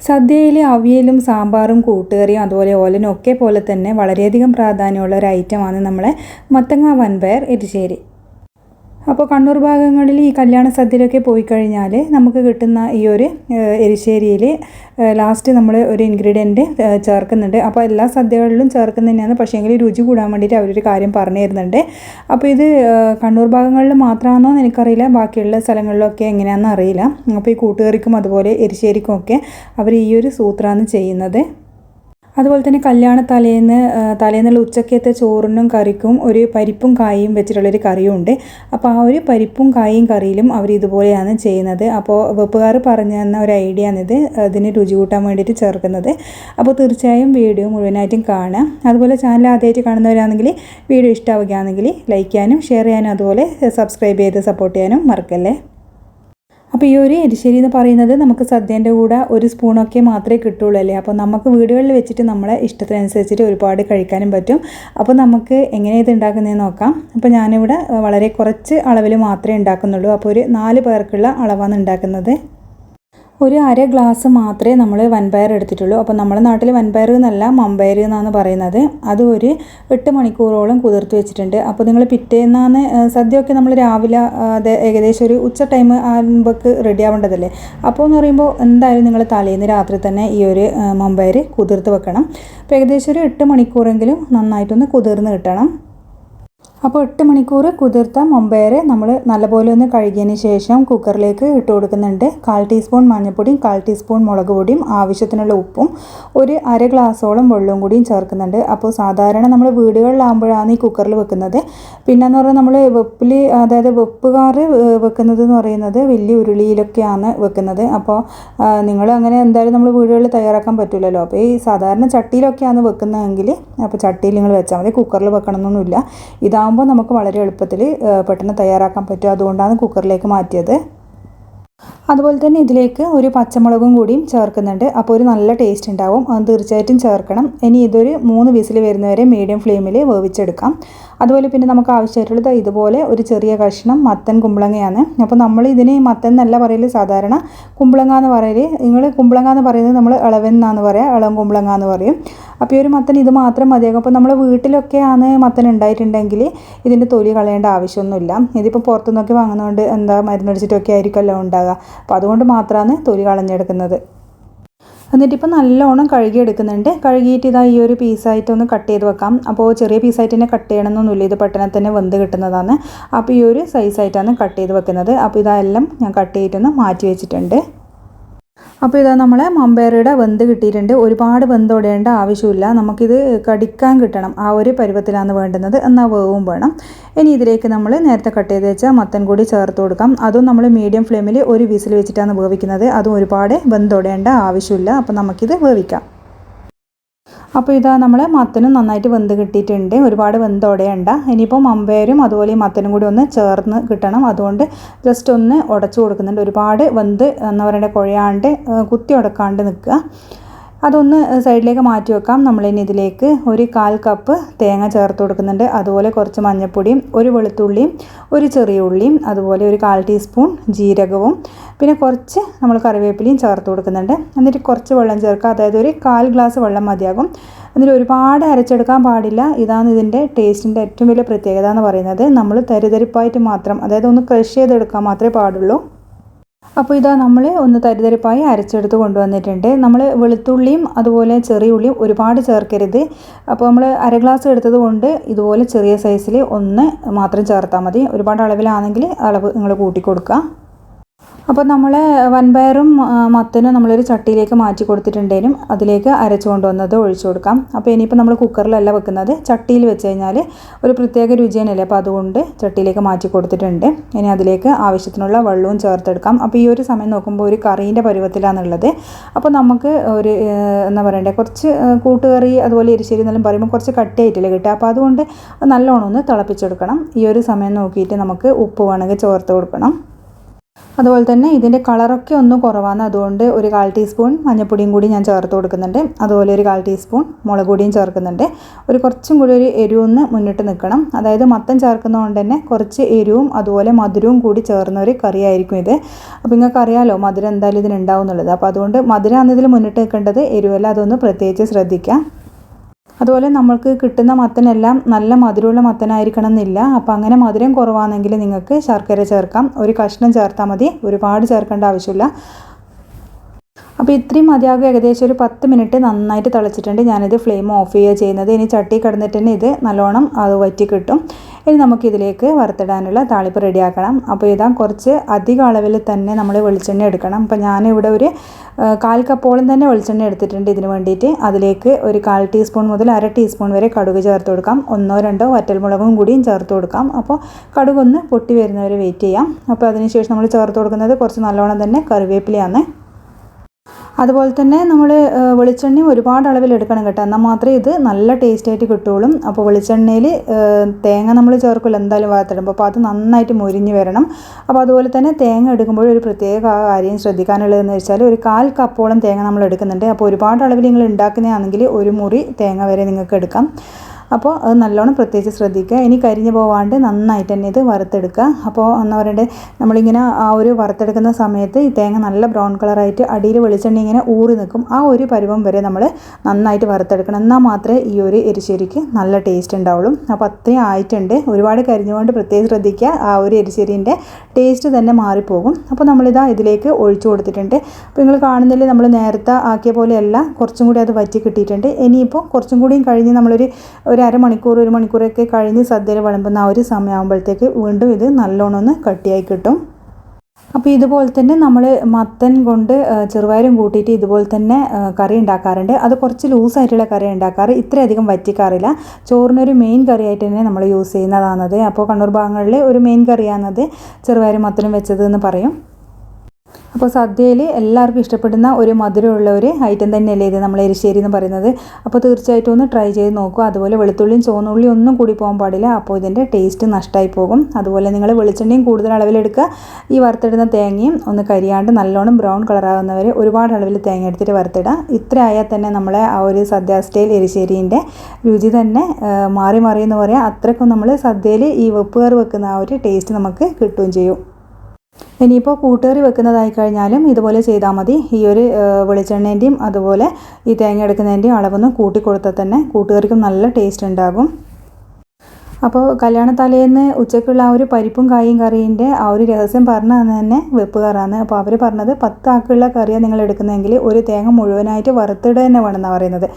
സദ്യയിൽ അവിയലും സാമ്പാറും കൂട്ടുകറിയും അതുപോലെ ഓലനും ഒക്കെ പോലെ തന്നെ വളരെയധികം പ്രാധാന്യമുള്ള ഒരു ഐറ്റമാണ് നമ്മളെ മത്തങ്ങ വൻപയർ എരിശ്ശേരി. അപ്പോൾ കണ്ണൂർ ഭാഗങ്ങളിൽ ഈ കല്യാണ സദ്യയിലൊക്കെ പോയി കഴിഞ്ഞാൽ നമുക്ക് കിട്ടുന്ന ഈ ഒരു എരിശ്ശേരിയിൽ ലാസ്റ്റ് നമ്മൾ ഒരു ഇൻഗ്രീഡിയന്റ് ചേർക്കുന്നുണ്ട്. അപ്പോൾ എല്ലാ സദ്യകളിലും ചേർക്കുന്നത് തന്നെയാണ്. പക്ഷേങ്കിൽ രുചി കൂടാൻ വേണ്ടിയിട്ട് അവരൊരു കാര്യം പറഞ്ഞു തരുന്നുണ്ട് അപ്പോൾ ഇത് കണ്ണൂർ ഭാഗങ്ങളിൽ മാത്രമാണോ എന്ന് എനിക്കറിയില്ല. ബാക്കിയുള്ള സ്ഥലങ്ങളിലൊക്കെ എങ്ങനെയാണെന്ന് അറിയില്ല. അപ്പോൾ ഈ കൂട്ടുകറിക്കും അതുപോലെ എരിശ്ശേരിക്കും ഒക്കെ അവർ ഈ ഒരു സൂത്രമാണ് ചെയ്യുന്നത്. അതുപോലെ തന്നെ കല്യാണ തലേന്ന് തലേന്നുള്ള ഉച്ചക്കത്തെ ചോറിനും കറിക്കും ഒരു പരിപ്പും കായും വെച്ചിട്ടുള്ളൊരു കറിയും ഉണ്ട് അപ്പോൾ ആ ഒരു പരിപ്പും കായും കറിയിലും അവർ ഇതുപോലെയാണ് ചെയ്യുന്നത്. അപ്പോൾ വെപ്പുകാർ പറഞ്ഞു തന്ന ഒരു ഐഡിയ ആണിത് അതിന് രുചി കൂട്ടാൻ വേണ്ടിയിട്ട് ചേർക്കുന്നത്. അപ്പോൾ തീർച്ചയായും വീഡിയോ മുഴുവനായിട്ടും കാണാം അതുപോലെ ചാനൽ ആദ്യമായിട്ട് കാണുന്നവരാണെങ്കിൽ വീഡിയോ ഇഷ്ടമാവുകയാണെങ്കിൽ ലൈക്ക് ചെയ്യാനും ഷെയർ ചെയ്യാനും അതുപോലെ സബ്സ്ക്രൈബ് ചെയ്ത് സപ്പോർട്ട് ചെയ്യാനും മറക്കല്ലേ? അപ്പോൾ ഈ ഒരു എരിശ്ശേരി എന്ന് പറയുന്നത് നമുക്ക് സദ്യേന്റെ കൂടെ ഒരു സ്പൂണൊക്കെ മാത്രമേ കിട്ടുള്ളൂ അല്ലേ? അപ്പോൾ നമുക്ക് വീടുകളിൽ വെച്ചിട്ട് നമ്മളെ ഇഷ്ടത്തിനനുസരിച്ചിട്ട് ഒരുപാട് കഴിക്കാനും പറ്റും. അപ്പോൾ നമുക്ക് എങ്ങനെ ഇത് ഉണ്ടാക്കുന്നതെന്ന് നോക്കാം. അപ്പോൾ ഞാനിവിടെ വളരെ കുറച്ച് അളവിൽ മാത്രമേ ഉണ്ടാക്കുന്നുള്ളൂ. അപ്പോൾ ഒരു നാല് പേർക്കുള്ള അളവാണ് ഉണ്ടാക്കുന്നത്. ഒരു അര ഗ്ലാസ് മാത്രമേ നമ്മൾ വൻപയർ എടുത്തിട്ടുള്ളൂ. അപ്പോൾ നമ്മുടെ നാട്ടിൽ വൻപയർ എന്നല്ല മമ്പയർ എന്നാണ് പറയുന്നത്. അത് ഒരു എട്ട് മണിക്കൂറോളം കുതിർത്ത് വെച്ചിട്ടുണ്ട്. അപ്പോൾ നിങ്ങൾ പിറ്റേന്നാണ് സദ്യയൊക്കെ നമ്മൾ രാവിലെ അത് ഏകദേശം ഒരു ഉച്ച ടൈം ആകുമ്പോൾക്ക് റെഡി ആവേണ്ടതല്ലേ? അപ്പോൾ എന്ന് പറയുമ്പോൾ എന്തായാലും നിങ്ങൾ തലേന്ന് രാത്രി തന്നെ ഈ ഒരു മമ്പയർ കുതിർത്ത് വെക്കണം. അപ്പോൾ ഏകദേശം ഒരു എട്ട് മണിക്കൂറെങ്കിലും നന്നായിട്ടൊന്ന് കുതിർന്ന് കിട്ടണം. അപ്പോൾ എട്ട് മണിക്കൂർ കുതിർത്ത മൊമ്പയർ നമ്മൾ നല്ലപോലെ ഒന്ന് കഴുകിയതിന് ശേഷം കുക്കറിലേക്ക് ഇട്ട് കൊടുക്കുന്നുണ്ട്. കാൽ ടീസ്പൂൺ മഞ്ഞൾപ്പൊടിയും കാൽ ടീസ്പൂൺ മുളക് പൊടിയും ആവശ്യത്തിനുള്ള ഉപ്പും ഒരു അര ഗ്ലാസ്സോളം വെള്ളവും കൂടിയും ചേർക്കുന്നുണ്ട്. അപ്പോൾ സാധാരണ നമ്മൾ വീടുകളിലാകുമ്പോഴാണ് ഈ കുക്കറിൽ വെക്കുന്നത്. പിന്നെന്ന് പറഞ്ഞാൽ നമ്മൾ വെപ്പിൽ അതായത് വെപ്പുകാർ വെക്കുന്നത് എന്ന് പറയുന്നത് വലിയ ഉരുളിയിലൊക്കെയാണ് വെക്കുന്നത്. അപ്പോൾ നിങ്ങൾ അങ്ങനെ എന്തായാലും നമ്മൾ വീടുകളിൽ തയ്യാറാക്കാൻ പറ്റില്ലല്ലോ. അപ്പോൾ ഈ സാധാരണ ചട്ടിയിലൊക്കെയാണ് വെക്കുന്നതെങ്കിൽ അപ്പോൾ ചട്ടിയിൽ നിങ്ങൾ വെച്ചാൽ മതി. കുക്കറിൽ വെക്കണമെന്നൊന്നുമില്ല. ഇതാകുമ്പോൾ ഇതാകുമ്പോൾ നമുക്ക് വളരെ എളുപ്പത്തിൽ പെട്ടെന്ന് തയ്യാറാക്കാൻ പറ്റും. അതുകൊണ്ടാണ് കുക്കറിലേക്ക് മാറ്റിയത്. അതുപോലെ തന്നെ ഇതിലേക്ക് ഒരു പച്ചമുളകും കൂടിയും ചേർക്കുന്നുണ്ട്. അപ്പോൾ ഒരു നല്ല ടേസ്റ്റ് ഉണ്ടാവും. അത് തീർച്ചയായിട്ടും ചേർക്കണം. ഇനി ഇതൊരു മൂന്ന് വിസിൽ വരുന്നവരെ മീഡിയം ഫ്ലെയിമിൽ വേവിച്ചെടുക്കാം. അതുപോലെ പിന്നെ നമുക്ക് ആവശ്യമായിട്ടുള്ളത് ഇതുപോലെ ഒരു ചെറിയ കഷ്ണം മത്തൻ കുമ്പളങ്ങയാണ്. അപ്പോൾ നമ്മൾ ഇതിന് മത്തൻ എന്നല്ല പറയൽ സാധാരണ കുമ്പളങ്ങ എന്ന് പറയൽ നിങ്ങൾ കുമ്പളങ്ങ എന്ന് പറയുന്നത് നമ്മൾ ഇളവൻ എന്നാന്ന് പറയാം ഇളം കുമ്പളങ്ങ എന്ന് പറയും. അപ്പോൾ ഈ ഒരു മത്തൻ ഇത് മാത്രം മതിയാകും. അപ്പോൾ നമ്മൾ വീട്ടിലൊക്കെയാണ് മത്തൻ ഉണ്ടായിട്ടുണ്ടെങ്കിൽ ഇതിന്റെ തൊലി കളയേണ്ട ആവശ്യമൊന്നുമില്ല. ഇതിപ്പോൾ പുറത്തുനിന്നൊക്കെ വാങ്ങുന്നതുകൊണ്ട് എന്താ മരുന്നടിച്ചിട്ടൊക്കെ ആയിരിക്കുമല്ലോ ഉണ്ടാകുക അപ്പോൾ അതുകൊണ്ട് മാത്രമാണ് തൊലി കളഞ്ഞെടുക്കുന്നത്. എന്നിട്ടിപ്പോൾ നല്ലോണം കഴുകിയെടുക്കുന്നുണ്ട്. കഴുകിയിട്ട് ഇതാ ഈ ഒരു പീസായിട്ടൊന്ന് കട്ട് ചെയ്ത് വെക്കാം. അപ്പോൾ ചെറിയ പീസായിട്ട് തന്നെ കട്ട് ചെയ്യണമെന്നൊന്നുമില്ല. ഇത് പെട്ടെന്ന് തന്നെ വെന്ത് കിട്ടുന്നതാണ്. അപ്പോൾ ഈ ഒരു സൈസായിട്ടാണ് കട്ട് ചെയ്ത് വെക്കുന്നത്. അപ്പോൾ ഇതെല്ലാം ഞാൻ കട്ട് ചെയ്തിട്ടൊന്ന് മാറ്റി വെച്ചിട്ടുണ്ട്. അപ്പോൾ ഇതാ നമ്മളെ മമ്പയറയുടെ വെന്ത് കിട്ടിയിട്ടുണ്ട്. ഒരുപാട് വെന്തോടേണ്ട ആവശ്യമില്ല. നമുക്കിത് കടിക്കാൻ കിട്ടണം. ആ ഒരു പരുവത്തിലാണ് വേണ്ടുന്നത്. എന്നാൽ വേവും വേണം. ഇനി ഇതിലേക്ക് നമ്മൾ നേരത്തെ കട്ട് ചെയ്ത് വെച്ചാൽ മത്തൻ കൂടി ചേർത്ത് കൊടുക്കാം. അതും നമ്മൾ മീഡിയം ഫ്ലെയിമിൽ ഒരു വിസിൽ വെച്ചിട്ടാണ് വേവിക്കുന്നത്. അതും ഒരുപാട് വെന്തോടേണ്ട ആവശ്യമില്ല. അപ്പോൾ നമുക്കിത് വേവിക്കാം. അപ്പോൾ ഇതാ നമ്മൾ മത്തനും നന്നായിട്ട് വെന്ത് കിട്ടിയിട്ടുണ്ട്. ഒരുപാട് വെന്തോടെയുണ്ട. ഇനിയിപ്പോൾ മമ്പയരും അതുപോലെ ഈ മത്തനും കൂടി ഒന്ന് ചേർന്ന് കിട്ടണം. അതുകൊണ്ട് ജസ്റ്റ് ഒന്ന് ഉടച്ചു കൊടുക്കുന്നുണ്ട്. ഒരുപാട് വെന്ത് എന്താ പറയേണ്ട കുഴയാണ്ട് കുത്തി ഉടക്കാണ്ട് നിൽക്കുക. അതൊന്ന് സൈഡിലേക്ക് മാറ്റി വെക്കാം. നമ്മളിനി ഇതിലേക്ക് ഒരു കാൽ കപ്പ് തേങ്ങ ചേർത്ത് കൊടുക്കുന്നുണ്ട്. അതുപോലെ കുറച്ച് മഞ്ഞൾപ്പൊടിയും ഒരു വെളുത്തുള്ളിയും ഒരു ചെറിയ ഉള്ളിയും അതുപോലെ ഒരു കാൽ ടീസ്പൂൺ ജീരകവും പിന്നെ കുറച്ച് നമ്മൾ കറിവേപ്പിലയും ചേർത്ത് കൊടുക്കുന്നുണ്ട്. എന്നിട്ട് കുറച്ച് വെള്ളം ചേർക്കുക. അതായത് ഒരു കാൽ ഗ്ലാസ് വെള്ളം മതിയാകും. എന്നിട്ട് ഒരുപാട് അരച്ചെടുക്കാൻ പാടില്ല. ഇതാണ് ഇതിന്റെ ടേസ്റ്റിന്റെ ഏറ്റവും വലിയ പ്രത്യേകത എന്ന് പറയുന്നത്. നമ്മൾ തരിതരിപ്പായിട്ട് മാത്രം അതായത് ഒന്ന് ക്രഷ് ചെയ്തെടുക്കാൻ മാത്രമേ പാടുള്ളൂ. അപ്പോൾ ഇതാ നമ്മൾ ഒന്ന് തരിതരിപ്പായി അരച്ചെടുത്ത് കൊണ്ടുവന്നിട്ടുണ്ട്. നമ്മൾ വെളുത്തുള്ളിയും അതുപോലെ ചെറിയ ഉള്ളിയും ഒരുപാട് ചേർക്കരുത്. അപ്പോൾ നമ്മൾ അര ഗ്ലാസ് എടുത്തത് കൊണ്ട് ഇതുപോലെ ചെറിയ സൈസിൽ ഒന്ന് മാത്രം ചേർത്താൽ മതി. ഒരുപാട് അളവിലാണെങ്കിൽ അളവ് നിങ്ങൾ കൂട്ടി കൊടുക്കുക അപ്പോൾ നമ്മൾ വൻപയറും മത്തനും നമ്മളൊരു ചട്ടിയിലേക്ക് മാറ്റി കൊടുത്തിട്ടുണ്ടെങ്കിലും അതിലേക്ക് അരച്ചു കൊണ്ടുവന്നത് ഒഴിച്ചു കൊടുക്കാം. അപ്പോൾ ഇനിയിപ്പോൾ നമ്മൾ കുക്കറിലല്ല വെക്കുന്നത്. ചട്ടിയിൽ വെച്ച് കഴിഞ്ഞാൽ ഒരു പ്രത്യേക രുചിയാണല്ലേ? അപ്പോൾ അതുകൊണ്ട് ചട്ടിയിലേക്ക് മാറ്റി കൊടുത്തിട്ടുണ്ട്. ഇനി അതിലേക്ക് ആവശ്യത്തിനുള്ള വെള്ളവും ചേർത്തെടുക്കാം. അപ്പോൾ ഈ ഒരു സമയം നോക്കുമ്പോൾ ഒരു കറീന്റെ പരുവത്തിലാണുള്ളത്. അപ്പോൾ നമുക്ക് ഒരു എന്താ പറയണ്ടേ? കുറച്ച് കൂട്ടുകറി അതുപോലെ എരിശ്ശേരി എന്നെല്ലാം പറയുമ്പോൾ കുറച്ച് കട്ടിയായിട്ടില്ല കിട്ടുക. അപ്പോൾ അതുകൊണ്ട് നല്ലോണം ഒന്ന് തിളപ്പിച്ചെടുക്കണം. ഈ ഒരു സമയം നോക്കിയിട്ട് നമുക്ക് ഉപ്പ് വേണമെങ്കിൽ ചേർത്ത് കൊടുക്കണം. അതുപോലെ തന്നെ ഇതിന്റെ കളറൊക്കെ ഒന്ന് കുറവാണ്. അതുകൊണ്ട് ഒരു കാൽ ടീസ്പൂൺ മഞ്ഞൾപ്പൊടിയും കൂടി ഞാൻ ചേർത്ത് കൊടുക്കുന്നുണ്ട്. അതുപോലെ ഒരു കാൽ ടീസ്പൂൺ മുളക് പൊടിയും ചേർക്കുന്നുണ്ട്. ഒരു കുറച്ചും കൂടി ഒരു എരിവൊന്ന് മുന്നിട്ട് നിൽക്കണം. അതായത് മത്തം ചേർക്കുന്നതുകൊണ്ട് തന്നെ കുറച്ച് എരിവും അതുപോലെ മധുരവും കൂടി ചേർന്ന ഒരു കറിയായിരിക്കും ഇത്. അപ്പോൾ നിങ്ങൾക്ക് അറിയാമല്ലോ മധുരം എന്തായാലും ഇതിനുണ്ടാവും എന്നുള്ളത് അപ്പോൾ അതുകൊണ്ട് മധുരം ഇതിൽ മുന്നിട്ട് നിൽക്കേണ്ടത് എരിവല്ല. അതൊന്ന് പ്രത്യേകിച്ച് ശ്രദ്ധിക്കാം അതുപോലെ നമ്മൾക്ക് കിട്ടുന്ന മത്തനെല്ലാം നല്ല മധുരമുള്ള മത്തനായിരിക്കണം എന്നില്ല അപ്പോൾ അങ്ങനെ മധുരം കുറവാണെങ്കിൽ നിങ്ങൾക്ക് ശർക്കര ചേർക്കാം. ഒരു കഷ്ണം ചേർത്താൽ മതി. ഒരുപാട് ചേർക്കേണ്ട ആവശ്യമില്ല. അപ്പോൾ ഇത്രയും മതിയാകും ഏകദേശം ഒരു പത്ത് മിനിറ്റ് നന്നായിട്ട് തിളച്ചിട്ടുണ്ട്. ഞാനിത് ഫ്ലെയിം ഓഫ് ചെയ്യുക ചെയ്യുന്നത്. ഇനി ചട്ടി കിടന്നിട്ട് തന്നെ ഇത് നല്ലോണം അത് വറ്റി കിട്ടും. ഇനി നമുക്കിതിലേക്ക് വറുത്തിടാനുള്ള താളിപ്പ് റെഡിയാക്കണം. അപ്പോൾ ഇതാ കുറച്ച് അധിക അളവിൽ തന്നെ നമ്മൾ വെളിച്ചെണ്ണ എടുക്കണം. അപ്പോൾ ഞാനിവിടെ ഒരു കാൽ കപ്പോളം തന്നെ വെളിച്ചെണ്ണ എടുത്തിട്ടുണ്ട് ഇതിന് വേണ്ടിയിട്ട്. അതിലേക്ക് ഒരു കാൽ ടീസ്പൂൺ മുതൽ അര ടീസ്പൂൺ വരെ കടുക് ചേർത്ത് കൊടുക്കാം. ഒന്നോ രണ്ടോ വറ്റൽമുളകും കൂടിയും ചേർത്ത് കൊടുക്കാം. അപ്പോൾ കടുകൊന്ന് പൊട്ടി വരുന്നവരെ വെയിറ്റ് ചെയ്യാം. അപ്പോൾ അതിനുശേഷം നമ്മൾ ചേർത്ത് കൊടുക്കുന്നത് കുറച്ച് നല്ലോണം തന്നെ കറിവേപ്പിലയാണ്. അതുപോലെ തന്നെ നമ്മൾ വെളിച്ചെണ്ണ ഒരുപാട് അളവിൽ എടുക്കണം കേട്ടോ. എന്നാൽ മാത്രമേ ഇത് നല്ല ടേസ്റ്റായിട്ട് ആയിട്ട് കിട്ടുള്ളൂ അപ്പോൾ വെളിച്ചെണ്ണയിൽ തേങ്ങ നമ്മൾ ചേർക്കുമല്ലോ എന്തായാലും വാർത്തിടുമ്പോൾ അപ്പോൾ അത് നന്നായിട്ട് മുരിഞ്ഞ് വരണം. അപ്പോൾ അതുപോലെ തന്നെ തേങ്ങ എടുക്കുമ്പോൾ ഒരു പ്രത്യേക കാര്യം ശ്രദ്ധിക്കാനുള്ളതെന്ന് വെച്ചാൽ ഒരു കാൽ കപ്പോളം തേങ്ങ നമ്മൾ എടുക്കുന്നുണ്ട്. അപ്പോൾ ഒരുപാട് അളവിൽ നിങ്ങൾ ഉണ്ടാക്കുന്നതാണെങ്കിൽ ഒരു മുറി തേങ്ങ വരെ നിങ്ങൾക്ക് എടുക്കാം. അപ്പോൾ അത് നല്ലോണം പ്രത്യേകിച്ച് ശ്രദ്ധിക്കുക. ഇനി കരിഞ്ഞു പോവാണ്ട് നന്നായിട്ട് തന്നെ ഇത് വറുത്തെടുക്കുക. അപ്പോൾ എന്താ പറയണ്ടേ? നമ്മളിങ്ങനെ ആ ഒരു വറുത്തെടുക്കുന്ന സമയത്ത് ഈ തേങ്ങ നല്ല ബ്രൗൺ കളറായിട്ട് അടിയിൽ വെളിച്ചെണ്ണ ഇങ്ങനെ ഊറി നിൽക്കും. ആ ഒരു പരുവം വരെ നമ്മൾ നന്നായിട്ട് വറുത്തെടുക്കണം. എന്നാൽ മാത്രമേ ഈ ഒരു എരിശ്ശേരിക്ക് നല്ല ടേസ്റ്റ് ഉണ്ടാവുള്ളൂ. അപ്പോൾ അത്രയും ആയിട്ടുണ്ട്. ഒരുപാട് കരിഞ്ഞുകൊണ്ട് പ്രത്യേകം ശ്രദ്ധിക്കുക. ആ ഒരു എരിശ്ശേരിന്റെ ടേസ്റ്റ് തന്നെ മാറിപ്പോകും. അപ്പോൾ നമ്മളിതാ ഇതിലേക്ക് ഒഴിച്ചു കൊടുത്തിട്ടുണ്ട്. അപ്പോൾ നിങ്ങൾ കാണുന്നില്ലേ നമ്മൾ നേരത്തെ ആക്കിയ പോലെയല്ല. കുറച്ചും കൂടി അത് വറ്റി കിട്ടിയിട്ടുണ്ട്. ഇനിയിപ്പോൾ കുറച്ചും കൂടിയും കഴിഞ്ഞ് നമ്മളൊരു ഒരു അരമണിക്കൂർ ഒരു മണിക്കൂറൊക്കെ കഴിഞ്ഞ് സദ്യയിൽ വിളമ്പുന്ന ആ ഒരു സമയമാകുമ്പോഴത്തേക്ക് വീണ്ടും ഇത് നല്ലോണം ഒന്ന് കട്ടിയായി കിട്ടും. അപ്പോൾ ഇതുപോലെ തന്നെ നമ്മൾ മത്തൻ കൊണ്ട് ചെറുപയറും കൂട്ടിയിട്ട് ഇതുപോലെ തന്നെ കറി ഉണ്ടാക്കാറുണ്ട്. അത് കുറച്ച് ലൂസായിട്ടുള്ള കറി ഉണ്ടാക്കാറ്. ഇത്രയധികം വറ്റിക്കാറില്ല. ചോറിനൊരു മെയിൻ കറിയായിട്ട് തന്നെ നമ്മൾ യൂസ് ചെയ്യുന്നതാണത്. അപ്പോൾ കണ്ണൂർ ഭാഗങ്ങളിൽ ഒരു മെയിൻ കറിയാണത് ചെറുപയറും മത്തനും വെച്ചത് എന്ന് പറയും. അപ്പോൾ സദ്യയിൽ എല്ലാവർക്കും ഇഷ്ടപ്പെടുന്ന ഒരു മധുരമുള്ള ഒരു ഐറ്റം തന്നെയല്ലേ ഇത് നമ്മൾ എരിശ്ശേരി എന്ന് പറയുന്നത്. അപ്പോൾ തീർച്ചയായിട്ടും ഒന്ന് ട്രൈ ചെയ്ത് നോക്കുക അതുപോലെ വെളുത്തുള്ളിയും ചുവന്നുള്ളിയും ഒന്നും കൂടി പോകാൻ പാടില്ല. അപ്പോൾ ഇതിന്റെ ടേസ്റ്റ് നഷ്ടമായി പോകും. അതുപോലെ നിങ്ങൾ വെളിച്ചെണ്ണയും കൂടുതൽ അളവിലെടുക്കുക. ഈ വറുത്തിടുന്ന തേങ്ങയും ഒന്ന് കരിയാണ്ട് നല്ലോണം ബ്രൗൺ കളറാകുന്നവരെ ഒരുപാട് അളവിൽ തേങ്ങ എടുത്തിട്ട് വറുത്തിടാം ഇത്ര ആയാൽ തന്നെ നമ്മളെ ആ ഒരു സദ്യ സ്റ്റൈൽ എരിശ്ശേരീന്റെ രുചി തന്നെ മാറി മാറി എന്ന് പറയാം. അത്രയ്ക്കും നമ്മൾ സദ്യയിൽ ഈ വെപ്പുകറി വെക്കുന്ന ആ ഒരു ടേസ്റ്റ് നമുക്ക് കിട്ടുകയും ചെയ്യും. ഇനിയിപ്പോൾ കൂട്ടുകറി വെക്കുന്നതായി കഴിഞ്ഞാലും ഇതുപോലെ ചെയ്താൽ മതി. ഈ ഒരു വെളിച്ചെണ്ണേന്റെയും അതുപോലെ ഈ തേങ്ങ എടുക്കുന്നതിന്റെയും അളവൊന്നും കൂട്ടി കൊടുത്താൽ തന്നെ കൂട്ടുകറിക്കും നല്ല ടേസ്റ്റ് ഉണ്ടാകും. അപ്പോൾ കല്യാണ തലേന്ന് ഉച്ചയ്ക്കുള്ള ആ ഒരു പരിപ്പും കായും കറീന്റെ ആ ഒരു രഹസ്യം പറഞ്ഞു തന്നെ വെപ്പുകാരാണ്. അപ്പോൾ അവർ പറഞ്ഞത് പത്ത് ആക്കുള്ള കറിയാണ് നിങ്ങൾ എടുക്കുന്നതെങ്കിൽ ഒരു തേങ്ങ മുഴുവനായിട്ട് വറുത്തിടുക തന്നെ വേണമെന്നാണ് പറയുന്നത്.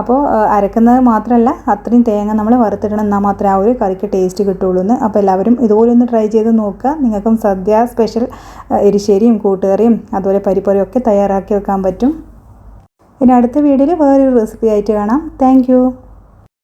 അപ്പോൾ അരക്കുന്നത് മാത്രമല്ല അത്രയും തേങ്ങ നമ്മൾ വറുത്തിടണം എന്നാൽ മാത്രമേ ആ ഒരു കറിക്ക് ടേസ്റ്റ് കിട്ടുള്ളൂ എന്ന്. അപ്പോൾ എല്ലാവരും ഇതുപോലെ ഒന്ന് ട്രൈ ചെയ്ത് നോക്കുക. നിങ്ങൾക്കും സദ്യ സ്പെഷ്യൽ എരിശ്ശേരിയും കൂട്ടുകറിയും അതുപോലെ പരിപ്പറിയും ഒക്കെ തയ്യാറാക്കി വെക്കാൻ പറ്റും. ഇനി അടുത്ത വീഡിയോയിൽ വേറൊരു റെസിപ്പി ആയിട്ട് കാണാം. താങ്ക്